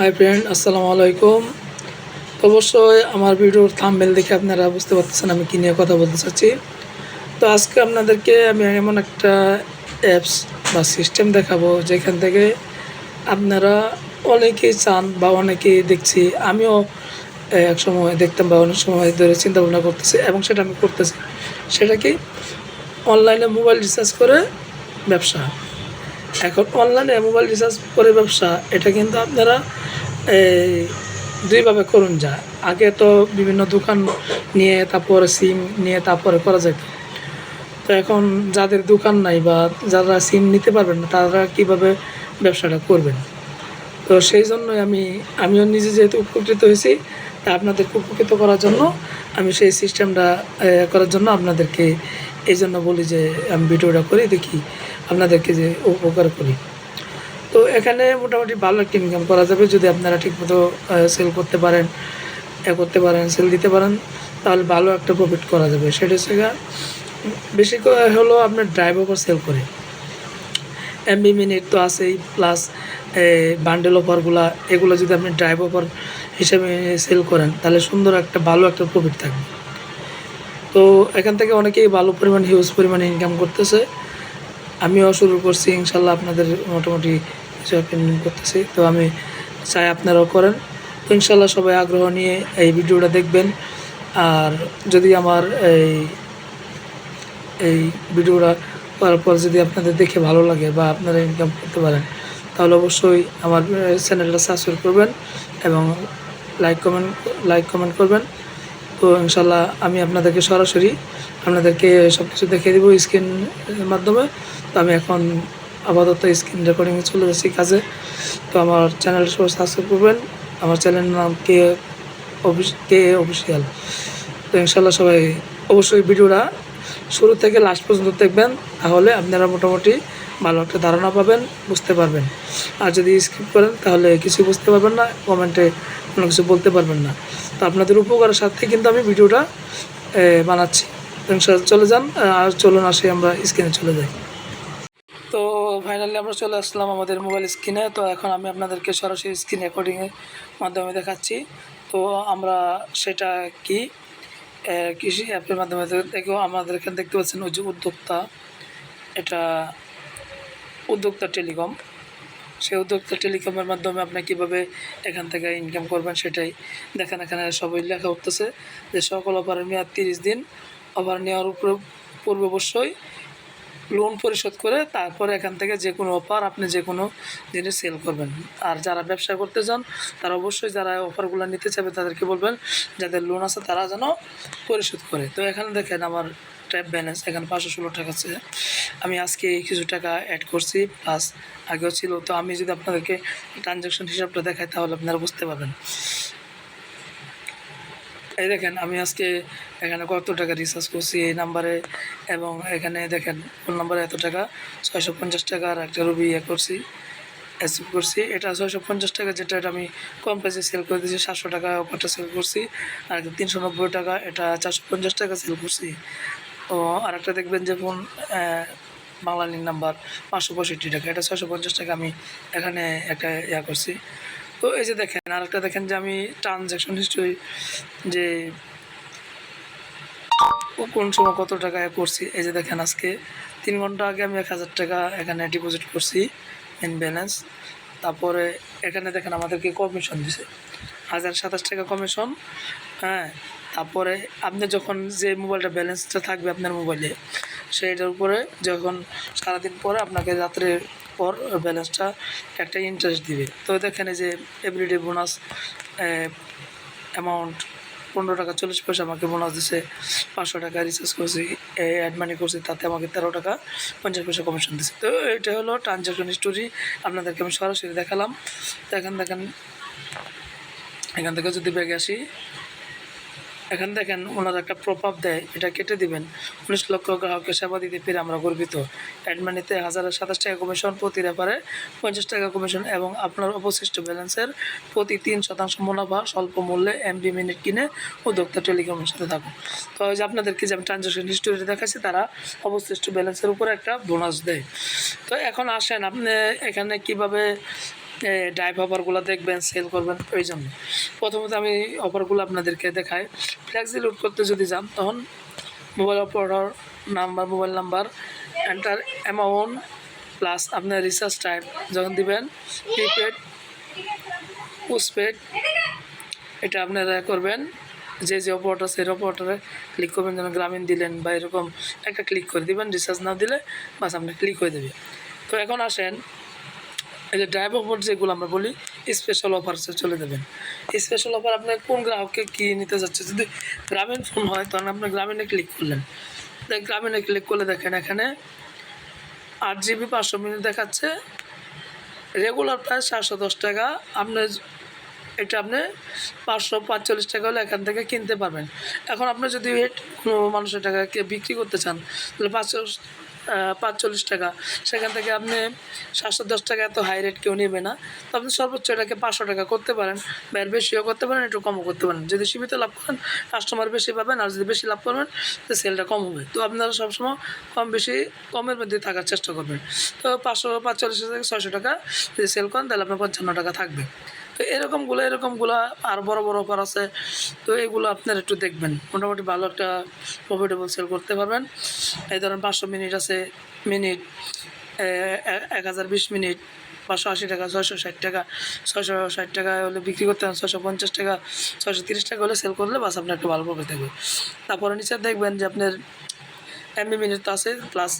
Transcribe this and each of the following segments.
Hi friend আসসালামু আলাইকুম অবশ্যই আমার ভিডিওর থাম্বেল দেখে আপনারা বুঝতে পারতেছেন আমি কী নিয়ে কথা বলতে চাচ্ছি। তো আজকে আপনাদেরকে আমি এমন একটা অ্যাপস বা সিস্টেম দেখাবো যেখান থেকে আপনারা অনেকেই চান বা অনেকেই দেখছি, আমিও এক সময় দেখতাম বা অনেক সময় ধরে চিন্তা ভাবনা করতেছি এবং সেটা আমি করতেছি। সেটা কি? অনলাইনে মোবাইল রিচার্জ করে ব্যবসা। এখন অনলাইনে মোবাইল রিচার্জ করে ব্যবসা, এটা কিন্তু আপনারা দুইভাবে করুন যা। আগে তো বিভিন্ন দোকান নিয়ে তারপরে সিম নিয়ে তারপরে করা যেত। তো এখন যাদের দোকান নাই বা যারা সিম নিতে পারবেন না, তারা কীভাবে ব্যবসাটা করবেন? তো সেই জন্যই আমি, আমিও নিজে যেহেতু উপকৃত হয়েছি, তা আপনাদেরকে উপকৃত করার জন্য আমি সেই সিস্টেমটা করার জন্য আপনাদেরকে এই জন্য বলি যে আমি ভিডিওটা করি, দেখি আপনাদেরকে যে উপকার করি। তো এখানে মোটামুটি ভালো একটা ইনকাম করা যাবে। যদি আপনারা ঠিকমতো সেল করতে পারেন, এ করতে পারেন সেল দিতে পারেন, তাহলে ভালো একটা প্রফিট করা যাবে। সেটা হচ্ছে বেশি হলো আপনার ড্রাইভ ওভার সেল করে। এমবি মিনিট তো আছেই প্লাস বান্ডেল অফারগুলা এগুলো যদি আপনি ড্রাইভ অফার হিসেবে সেল করেন, তাহলে সুন্দর একটা, ভালো একটা প্রফিট থাকবে। তো এখান থেকে অনেকেই ভালো পরিমাণ হিউজ পরিমাণে ইনকাম করতেছে। আমিও শুরু করছি, ইনশাল্লাহ আপনাদের মোটামুটি ইনকাম করতেছি। তো আমি চাই আপনারাও করেন। তো ইনশাল্লাহ সবাই আগ্রহ নিয়ে এই ভিডিওটা দেখবেন। আর যদি আমার এই এই ভিডিওটা করার পর যদি আপনাদের দেখে ভালো লাগে বা আপনারা ইনকাম করতে পারেন, তাহলে অবশ্যই আমার চ্যানেলটা সাবস্ক্রাইব করবেন এবং লাইক কমেন্ট লাইক কমেন্ট করবেন। তো ইনশাল্লাহ আমি আপনাদেরকে সরাসরি আপনাদেরকে সব কিছু দেখিয়ে দেবো স্ক্রিনের মাধ্যমে। তো আমি এখন আপাতত স্ক্রিন রেকর্ডিংয়ে চলে যাচ্ছি কাজে। তো আমার চ্যানেল সব সাবস্ক্রাইব করবেন। আমার চ্যানেলের নাম কে অফিস, কে অফিসিয়াল। তো ইনশাল্লাহ সবাই অবশ্যই ভিডিওটা শুরু থেকে লাস্ট পর্যন্ত দেখবেন। তাহলে আপনারা মোটামুটি ভালো একটা ধারণা পাবেন, বুঝতে পারবেন। আর যদি স্কিপ করেন তাহলে কিছু বুঝতে পারবেন না কমেন্টে কোনো কিছু বলতে পারবেন না। তো আপনাদের উপকারের সাথে কিন্তু আমি ভিডিওটা বানাচ্ছি। চলে যান আর চলুন আসি আমরা স্ক্রিনে চলে যাই। তো ফাইনালি আমরা চলে আসলাম আমাদের মোবাইল স্ক্রিনে তো এখন আমি আপনাদেরকে সরাসরি স্ক্রিন রেকর্ডিংয়ের মাধ্যমে দেখাচ্ছি। তো আমরা সেটা কি? কৃষি অ্যাপের মাধ্যমে দেখেও আমাদের এখানে দেখতে পাচ্ছেন ওই যে উদ্যোক্তা। এটা উদ্যোক্তা টেলিকম। সেই উদ্যোক্তা টেলিকমের মাধ্যমে আপনি কীভাবে এখান থেকে ইনকাম করবেন সেটাই দেখেন এখানে সবাই লেখা উঠতেছে যে সকল অফারের মেয়াদ তিরিশ দিন অফার নেওয়ার উপরে, পূর্বে অবশ্যই লোন পরিশোধ করে তারপরে এখান থেকে যে কোনো অফার আপনি যে কোনো জিনিস সেল করবেন। আর যারা ব্যবসা করতে চান, তারা অবশ্যই যারা অফারগুলো নিতে চাবে তাদেরকে বলবেন যাদের লোন আছে তারা যেন পরিশোধ করে। তো এখানে দেখেন আমার ট্যাপ ব্যালেন্স এখানে পাঁচশো ষোলো টাকা আছে। আমি আজকে কিছু টাকা অ্যাড করছি প্লাস আগেও ছিল। তো আমি যদি আপনাদেরকে ট্রানজ্যাকশন হিসাবটা দেখাই, তাহলে আপনারা বুঝতে পারবেন। এই দেখেন, আমি আজকে এখানে কত টাকা রিচার্জ করছি এই নাম্বারে এবং এখানে দেখেন ফোন নাম্বারে এত টাকা। ছয়শো পঞ্চাশ টাকা আর একটা রুবি ইয়ে করছি অ্যাচিভ করছি। এটা ছয়শো পঞ্চাশ টাকা, যেটা আমি কম প্রাইসে সেল করে দিয়েছি, সাতশো টাকা অফারটা সেল করছি। আর তিনশো নব্বই টাকা, এটা চারশো পঞ্চাশ টাকা সেল করছি। ও আর একটা দেখবেন যে ফোন বাংলা লিঙ্ক নাম্বার পাঁচশো পঁয়ষট্টি টাকা। এটা ছয়শো পঞ্চাশ টাকা আমি এখানে একটা ইয়া করছি। তো এই যে দেখেন আর একটা দেখেন যে আমি ট্রানজ্যাকশন হিস্ট্রি যে কোন সময় কত টাকা করছি। এই যে দেখেন আজকে তিন ঘণ্টা আগে আমি এক হাজার টাকা এখানে ডিপোজিট করছি ইন ব্যালেন্স তারপরে এখানে দেখেন আমাদেরকে কমিশন দিছে। হাজার সাতাশ টাকা কমিশন হ্যাঁ। তারপরে আপনি যখন যে মোবাইলটা ব্যালেন্সটা থাকবে আপনার মোবাইলে, সেইটার উপরে যখন সারাদিন পরে আপনাকে রাত্রের পর ব্যালেন্সটা একটা ইন্টারেস্ট দিবে। তো দেখেন যে এভরিডে বোনাস অ্যামাউন্ট পনেরো টাকা, চল্লিশ পয়সা আমাকে বোনাস দিছে, পাঁচশো টাকা রিচার্জ করছি অ্যাড মানি করছি, তাতে আমাকে তেরো টাকা, পঞ্চাশ পয়সা কমিশন দিচ্ছে তো এটা হলো ট্রানজ্যাকশন স্টোরি আপনাদেরকে আমি সরাসরি দেখালাম। তো এখান দেখেন, এখান থেকে যদি ব্যাগে আসি এখানে দেখেন ওনারা একটা প্রভাব দেয়, এটা কেটে দিবেন। উনিশ লক্ষ গ্রাহককে সেবা দিতে পেরে আমরা গর্বিত। অ্যাডমানিতে হাজার সাতাশ টাকা কমিশন প্রতি রেফারে পঞ্চাশ টাকা কমিশন এবং আপনার অবশিষ্ট ব্যালেন্সের প্রতি তিন শতাংশ মুনাফা স্বল্প মূল্যে এমবি মিনিট কিনে উদ্যোক্তা টেলিকমের সাথে থাকুন। তো যে আপনাদেরকে যে আমি ট্রানজাকশন হিস্টোরি দেখাচ্ছি তারা অবশিষ্ট ব্যালেন্সের উপরে একটা বোনাস দেয়। তো এখন আসেন, আপনি এখানে কীভাবে ড্রাইভ অফারগুলো দেখবেন সেল করবেন, ওই জন্য। প্রথমত আমি অফারগুলো আপনাদেরকে দেখাই। ফ্ল্যাক্সি লোড করতে যদি যান, তখন mobile operator number mobile number enter amount plus আপনার রিচার্জ টাইম যখন দিবেন প্রিপেড পোস্টপেড এটা আপনারা করবেন। যে যে অপারেটর সেই অপারেটরে ক্লিক করবেন, যেন গ্রামীণ দিলেন বা এরকম একটা ক্লিক করে দিবেন রিচার্জ না দিলে বাস আপনার ক্লিক হয়ে দেবে। তো এখন আসেন এই যে ড্রাইভ অফার যেগুলো আমরা বলি স্পেশাল অফার চলে দেবেন। স্পেশাল অফার আপনার কোন গ্রাহককে কী নিতে যাচ্ছে? যদি গ্রামীণ ফোন হয় তখন আপনি গ্রামীণে ক্লিক করলেন। গ্রামীণে ক্লিক করলে দেখেন এখানে আট জিবি পাঁচশো মিনিট দেখাচ্ছে। রেগুলার প্রাইস সাতশো দশ টাকা। আপনার এটা আপনি পাঁচশো পাঁচচল্লিশ টাকা হলে এখান থেকে কিনতে পারবেন। এখন আপনি যদি কোনো মানুষের টাকাকে বিক্রি করতে চান, তাহলে পাঁচশো পাঁচচল্লিশ টাকা। সেখান থেকে আপনি সাতশো দশ টাকা এত হাই রেট কেউ নেবে না। তো আপনি সর্বোচ্চ এটাকে পাঁচশো টাকা করতে পারেন। বা বেশিও করতে পারেন, একটু কমও করতে পারেন। যদি সীমিত লাভ করেন কাস্টমার বেশি পাবেন, আর যদি বেশি লাভ করবেন, তো সেলটা কম হবে। তো আপনারা সবসময় কম বেশি, কমের মধ্যে থাকার চেষ্টা করবেন। তো পাঁচশো, পাঁচচল্লিশ থেকে ছয়শো টাকা যদি সেল করেন, তাহলে আপনার পঞ্চান্ন টাকা থাকবে। তো এরকমগুলো এরকমগুলো আর বড় বড় অফার আছে। তো এগুলো আপনার একটু দেখবেন। মোটামুটি ভালো একটা প্রফিটেবল সেল করতে পারবেন। এই ধরেন পাঁচশো মিনিট আছে, মিনিট এক হাজার বিশ মিনিট, পাঁচশো আশি টাকা, ছয়শো ষাট টাকা, ছয়শো ষাট টাকা হলে বিক্রি করতে হবে ছয়শো পঞ্চাশ টাকা, ছয়শো তিরিশ টাকা হলে সেল করলে বাস আপনার একটু ভালো প্রফিট থাকবে তারপরে নিচে দেখবেন যে আপনার এমবি মিনিট তো আছে প্লাস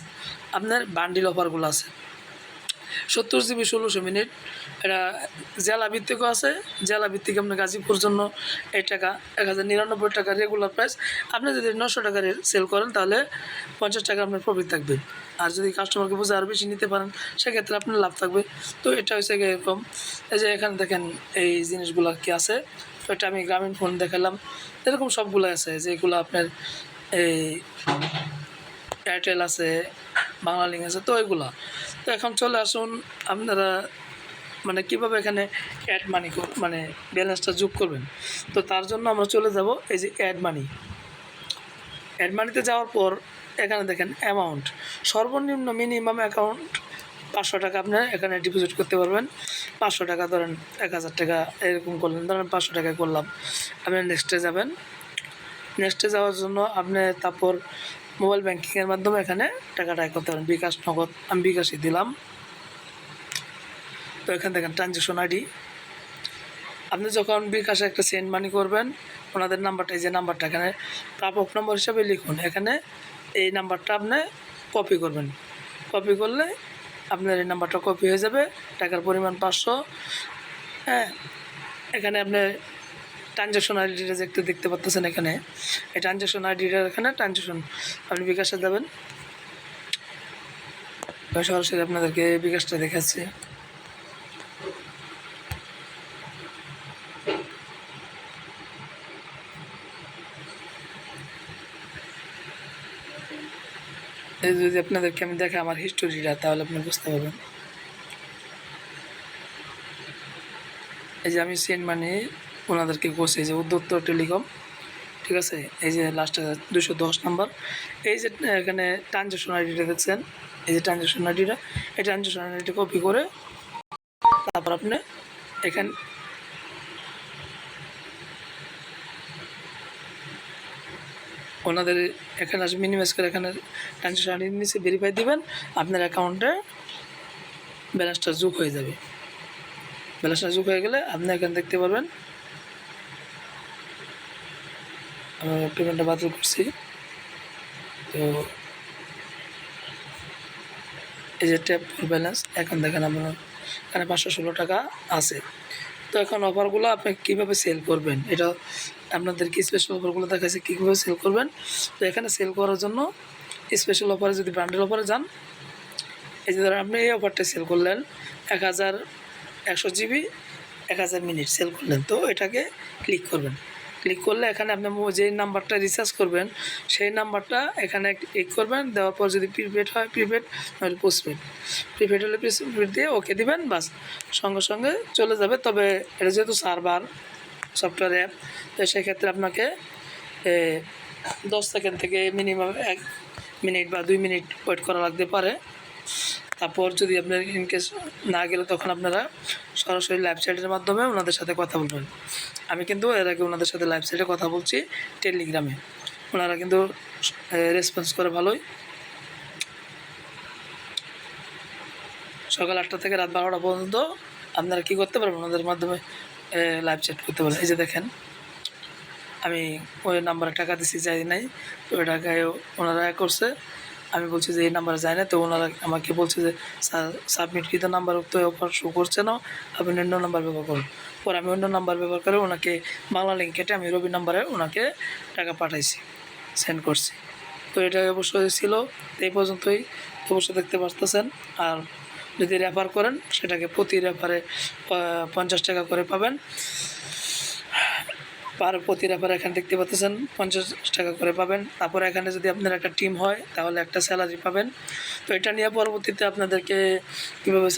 আপনার বান্ডিল অফারগুলো আছে। সত্তর জিবি ষোলোশো মিনিট এটা জেলা ভিত্তিকও আছে। জেলা ভিত্তিক আপনার গাজীপুর জন্য এই টাকা, এক হাজার নিরানব্বই টাকা রেগুলার প্রাইস আপনি যদি নশো টাকার সেল করেন, তাহলে পঞ্চাশ টাকা আপনার প্রফিট থাকবে। আর যদি কাস্টমারকে বুঝে আরও বেশি নিতে পারেন, সেক্ষেত্রে আপনার লাভ থাকবে। তো এটা হচ্ছে এরকম। এই যে এখানে দেখেন এই জিনিসগুলো কি আছে? তো এটা আমি গ্রামীণ ফোন দেখালাম। এরকম সবগুলো আছে, যেগুলো আপনার এই এয়ারটেল আছে বাংলা লিঙ্ক আছে, তো এগুলো। তো এখন চলে আসুন আপনারা মানে কীভাবে এখানে অ্যাড মানি মানে ব্যালেন্সটা যোগ করবেন? তো তার জন্য আমরা চলে যাব এই যে অ্যাড মানি অ্যাড মানিতে যাওয়ার পর এখানে দেখেন অ্যামাউন্ট সর্বনিম্ন মিনিমাম অ্যাকাউন্ট পাঁচশো টাকা আপনি এখানে ডিপোজিট করতে পারবেন। পাঁচশো টাকা ধরেন এক হাজার টাকা এরকম করলেন, ধরেন পাঁচশো টাকা করলাম। আপনি নেক্সটে যাবেন। নেক্সটে যাওয়ার জন্য আপনি তারপর মোবাইল ব্যাংকিংয়ের মাধ্যমে এখানে টাকাটা করতে পারেন। বিকাশ নগদ, আমি বিকাশই দিলাম। তো এখানে দেখেন ট্রানজ্যাকশন আইডি আপনি যখন বিকাশে একটা সেন্ড মানি করবেন, ওনাদের নাম্বারটা এই যে নাম্বারটা এখানে, প্রাপক নম্বর হিসাবে লিখুন। এখানে এই নাম্বারটা আপনি কপি করবেন। কপি করলে আপনার এই নাম্বারটা কপি হয়ে যাবে, টাকার পরিমাণ পাঁচশো। হ্যাঁ এখানে আপনি ট্রানজ্যাকশন আইডিটা দেখতে দেখতে পাচ্ছেন এখানে, এই ট্রানজ্যাকশন আইডিটা এখানে ট্রানজ্যাকশন আপনি বিকাশে যাবেন সরাসরি আপনাদেরকে বিকাশটা দেখাচ্ছি। যদি আপনাদেরকে আমি দেখে আমার হিস্টোরিটা তাহলে আপনি বুঝতে পারবেন। এই যে আমি সেন্ট মানি ওনাদেরকে করছি যে উদ্যোক্তা টেলিকম ঠিক আছে? এই যে লাস্টে দুশো দশ নাম্বার এই যে এখানে ট্রানজ্যাকশন আইডিটা দেখছেন? এই যে ট্রানজ্যাকশন আইডিটা এই ট্রানজ্যাকশন আইডিটা কপি করে তারপর আপনি এখানে ওনাদের এখানে আসবে মিনিমাইজ করে এখানে ট্রানজ্যাকশন নিচে ভেরিফাই দিবেন, আপনার অ্যাকাউন্টে ব্যালেন্সটা যোগ হয়ে যাবে। ব্যালেন্সটা যোগ হয়ে গেলে আপনি এখানে দেখতে পারবেন আমি পেমেন্টটা বাতিল করছি। তো এই যে ট্যাপ ব্যালেন্স এখন দেখেন আপনার এখানে পাঁচশো ষোলো টাকা আছে। তো এখন অফারগুলো আপনি কীভাবে সেল করবেন? এটা আপনাদেরকে স্পেশাল অফারগুলো দেখাচ্ছে কীভাবে সেল করবেন? তো এখানে সেল করার জন্য স্পেশাল অফারে যদি ব্র্যান্ডের অফারে যান, এই যে ধরেন আপনি এই অফারটা সেল করলেন, এক হাজার একশো জিবি এক হাজার মিনিট সেল করলেন, তো এটাকে ক্লিক করবেন। ক্লিক করলে এখানে আপনি যে নাম্বারটা রিচার্জ করবেন, সেই নাম্বারটা এখানে ক্লিক করবেন, দেওয়ার পর যদি প্রিপেড হয় প্রিপেড নইলে পোস্টপেড প্রিপেড হলে প্রিপেড দিয়ে ওকে দিবেন, বাস। সঙ্গে সঙ্গে চলে যাবে, তবে এটা যেহেতু সার্ভার সফটওয়্যার অ্যাপ তো সেক্ষেত্রে আপনাকে দশ সেকেন্ড থেকে মিনিমাম এক মিনিট বা দুই মিনিট ওয়েট করা লাগতে পারে। তারপর যদি আপনার ইনকেস না গেলে তখন আপনারা সরাসরি লাইভ চ্যাটের মাধ্যমে ওনাদের সাথে কথা বলবেন। আমি কিন্তু এর আগে ওনাদের সাথে লাইভ চ্যাটে কথা বলছি টেলিগ্রামে। ওনারা কিন্তু রেসপন্স করে ভালোই। সকাল আটটা থেকে রাত বারোটা পর্যন্ত আপনারা কী করতে পারবেন ওনাদের মাধ্যমে? লাইভ চ্যাট করতে পারেন এই যে দেখেন, আমি ওই নাম্বারে টাকা দিছি, যাই নাই, ওই টাকায় ওনারা করছে। আমি বলছি যে, এই নাম্বারে যায় না। তো ওনারা আমাকে বলছে যে সাবমিট কৃত নাম্বার তো অফার শো করছে না। আপনি অন্য নাম্বার ব্যবহার করুন। পরে আমি অন্য নাম্বার ব্যবহার করে ওনাকে বাংলা লিঙ্ক কেটে আমি রবি নাম্বারে ওনাকে টাকা পাঠাইছি সেন্ড করছি। তো এটা অবশ্যই ছিল এই পর্যন্তই। অবশ্যই দেখতে পারতেছেন। আর যদি রেফার করেন, সেটাকে প্রতি রেফারে পঞ্চাশ টাকা করে পাবেন। পার প্রতি রেফার এখানে দেখতে পাচ্ছেন, পঞ্চাশ টাকা করে পাবেন। তারপর এখানে যদি আপনার একটা টিম হয়, তাহলে একটা স্যালারি পাবেন। তো এটা নিয়ে পরবর্তীতে আপনাদেরকে কীভাবে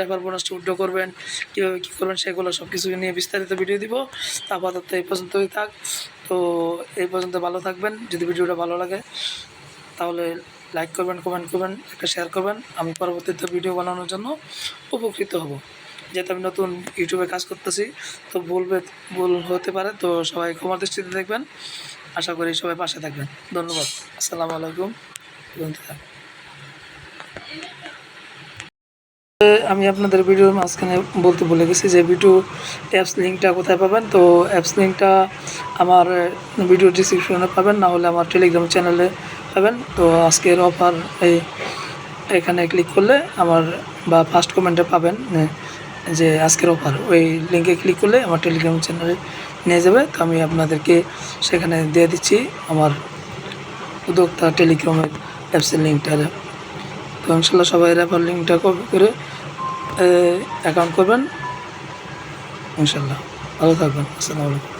রেফার বোনাসটা উড্ড করবেন, কীভাবে কী করবেন, সেগুলো সব কিছু নিয়ে বিস্তারিত ভিডিও দিব। আপাতত এই পর্যন্তই থাক। তো এই পর্যন্ত ভালো থাকবেন। যদি ভিডিওটা ভালো লাগে, তাহলে লাইক করবেন কমেন্ট করবেন, একটা শেয়ার করবেন। আমি পরবর্তীতে ভিডিও বানানোর জন্য উপকৃত হব। যেহেতু আমি নতুন ইউটিউবে কাজ করতেছি, তো বলবে ভুল হতে পারে, তো সবাই ক্ষমার দৃষ্টিতে দেখবেন। আশা করি সবাই পাশে থাকবেন। ধন্যবাদ। আসসালামু আলাইকুম। আমি আপনাদের ভিডিওর মাঝখানে বলতে ভুলে গেছি যে ভিডিও অ্যাপস লিঙ্কটা কোথায় পাবেন? তো অ্যাপস লিঙ্কটা আমার ভিডিও ডিসক্রিপশনে পাবেন। না হলে আমার টেলিগ্রাম চ্যানেলে পাবেন। তো আজকের অফার এই, এখানে ক্লিক করলে আমার বা ফার্স্ট কমেন্টে পাবেন যে আজকের অফার ওই লিঙ্কে ক্লিক করলে আমার টেলিগ্রাম চ্যানেলে নিয়ে যাবে। তো আমি আপনাদেরকে সেখানে দিয়ে দিচ্ছি আমার উদ্যোক্তা টেলিগ্রামের অ্যাপসের লিঙ্কটা তো ইনশাল্লাহ সবাই রেফার লিঙ্কটা কপি করে অ্যাকাউন্ট করবেন। ইনশাল্লাহ। ভালো থাকবেন। আসসালামু আলাইকুম।